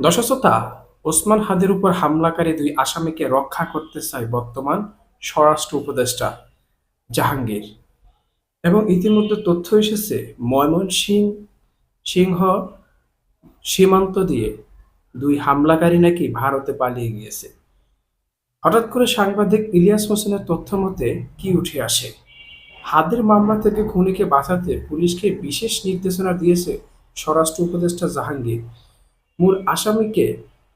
দর্শকশ্রোতা ওসমান হাদের উপর হামলাকারী দুই আসামিকে রক্ষা করতে চায় বর্তমান স্বরাষ্ট্র উপদেষ্টা জাহাঙ্গীর। এবং ইতিমধ্যে তথ্য এসেছে, ময়মনসিং সিংহ সীমান্ত দিয়ে দুই হামলাকারী নাকি ভারতে পালিয়ে গিয়েছে। হঠাৎ করে সাংবাদিক ইলিয়াস হোসেনের তথ্য মতে, কি উঠে আসে? হাদের মামলা থেকে খুনিকে বাঁচাতে পুলিশকে বিশেষ নির্দেশনা দিয়েছে স্বরাষ্ট্র উপদেষ্টা জাহাঙ্গীর। মূল আসামিকে,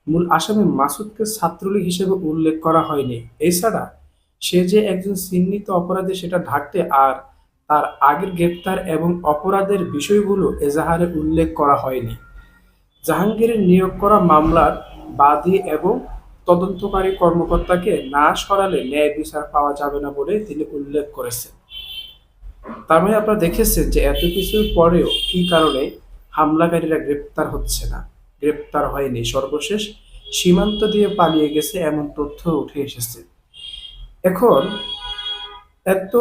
মূল আসামি মাসুদকে ছাত্রলীগ হিসেবে উল্লেখ করা হয়নি। এছাড়া সে যে একজন চিহ্নিত অপরাধী সেটা ঢাকতে আর তার আগের গ্রেপ্তার এবং অপরাধের বিষয়গুলো এজাহারে উল্লেখ করা হয়নি। জাহাঙ্গীরের নিয়োগ করা মামলার বাদী এবং তদন্তকারী কর্মকর্তাকে না সরালে ন্যায় বিচার পাওয়া যাবে না বলে তিনি উল্লেখ করেছেন। তার মানে আপনারা দেখেছেন যে এত কিছুর পরেও কি কারণে হামলাকারীরা গ্রেপ্তার হচ্ছে না। গ্রেপ্তার হয়নি সর্বশেষ। সীমান্ত দিয়ে পালিয়ে গেছে এমন তথ্য উঠে এসেছে। এখন এত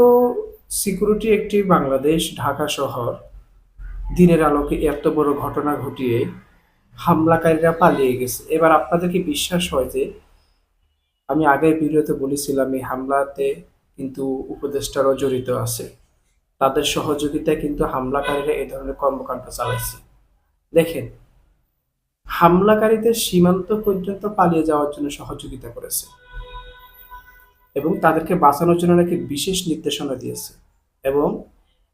সিকিউরিটি একটি বাংলাদেশ, ঢাকা শহর, দিনের আলোকে এত বড় ঘটনা ঘটিয়ে হামলাকারীরা পালিয়ে গেছে। এবার আপনাদের কি বিশ্বাস হয় যে আমি আগের ভিডিওতে বলেছিলাম এই হামলাতে কিন্তু উপদেষ্টারও জড়িত আছে। তাদের সহযোগিতায় কিন্তু হামলাকারীরা এই ধরনের কর্মকাণ্ড চালাইছে। দেখেন হামলাকারীদের সীমান্ত পর্যন্ত পালিয়ে যাওয়ার জন্য সহযোগিতা করেছে এবং তাদেরকে বাঁচানোর জন্য নাকি বিশেষ নির্দেশনা দিয়েছে এবং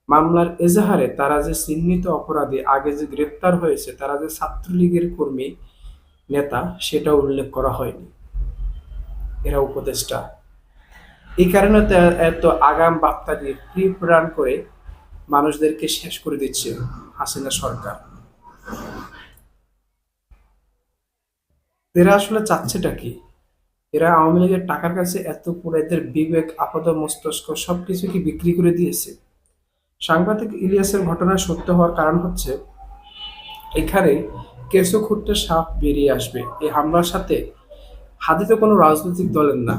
মামলার এজাহারে তারা যে চিহ্নিত অপরাধী, আগে যে গ্রেপ্তার হয়েছে, তারা যে ছাত্রলীগের কর্মী নেতা সেটা উল্লেখ করা হয়নি। এরা উপদেষ্টা। এই কারণে এত আগাম বার্তা দিয়ে প্রি প্ল্যান করে মানুষদেরকে শেষ করে দিচ্ছে হাসিনা সরকার। এরা আসলে চাচ্ছেটা কি? এরা আওয়ামী লীগের টাকার কাছে এত পুরো এদের বিবেক আপাদ মস্তিষ্ক সবকিছু কি বিক্রি করে দিয়েছে? সাংবাদিক ইলিয়াসের ঘটনা সত্য হওয়ার কারণ হচ্ছে, এখানে কেঁচো খুঁড়তে সাপ বেরিয়ে আসবে। এই হামলার সাথে হাদি তো কোনো রাজনৈতিক দলের না।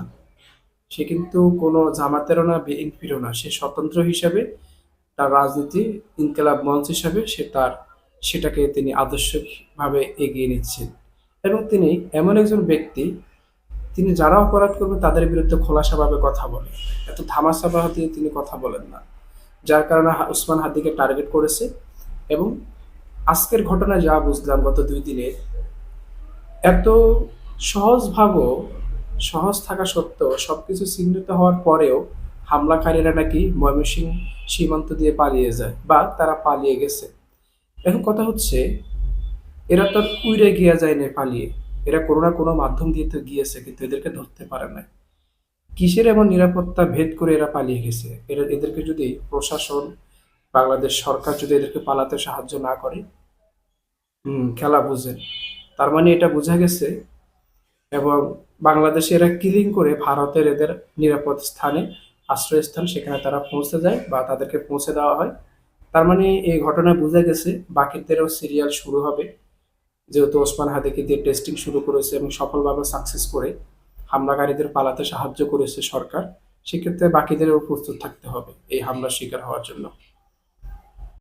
সে কিন্তু কোনো জামাতেরও না, বিএনপিরও না। সে স্বতন্ত্র হিসাবে তার রাজনীতি, ইনকেলাব মঞ্চ হিসাবে সে তার, সেটাকে তিনি আদর্শভাবে এগিয়ে নিচ্ছেন। এবং তিনি এমন একজন ব্যক্তি, তিনি যারা অপরাধ করবে তাদের বিরুদ্ধে খোলাসাভাবে কথা বলে। এত ধামাচাপা দিয়ে তিনি কথা বলেন না। যার কারণে উসমান হাদিকে টার্গেট করেছে এবং আজকের ঘটনা যা বুঝলাম গত দুই দিনে, এত সহজভাবেও, সহজ থাকা সত্ত্বেও, সবকিছু চিহ্নিত হওয়ার পরেও হামলাকারীরা নাকি ময়মনসিংহ সীমান্ত দিয়ে পালিয়ে যায় বা তারা পালিয়ে গেছে। এখন কথা হচ্ছে এরা তো উইরে গিয়া যায় না পালিয়ে। এরা কোনো না কোনো মাধ্যম দিয়ে তো গিয়েছে, কিন্তু এদেরকে ধরতে পারে না কিসের এমন নিরাপত্তা ভেদ করে এরা পালিয়ে গেছে? এরা, এদেরকে যদি প্রশাসন, বাংলাদেশ সরকার যদি এদেরকে পালাতে সাহায্য না করে? হুম, খেলা বুঝেন। তার মানে এটা বোঝা গেছে। এবং বাংলাদেশে এরা কিলিং করে ভারতের এদের নিরাপদ স্থানে, আশ্রয়স্থান সেখানে তারা পৌঁছে যায় বা তাদেরকে পৌঁছে দেওয়া হয়। তার মানে এই ঘটনা বোঝা গেছে। বাকিদেরও সিরিয়াল শুরু হবে। যেহেতু ওসমান হাদিকে দিয়ে টেস্টিং শুরু করেছে এবং সফলভাবে সাকসেস করে হামলাকারীদের পালাতে সাহায্য করেছে সরকার, সেক্ষেত্রে বাকিদেরও প্রস্তুত থাকতে হবে এই হামলার শিকার হওয়ার জন্য।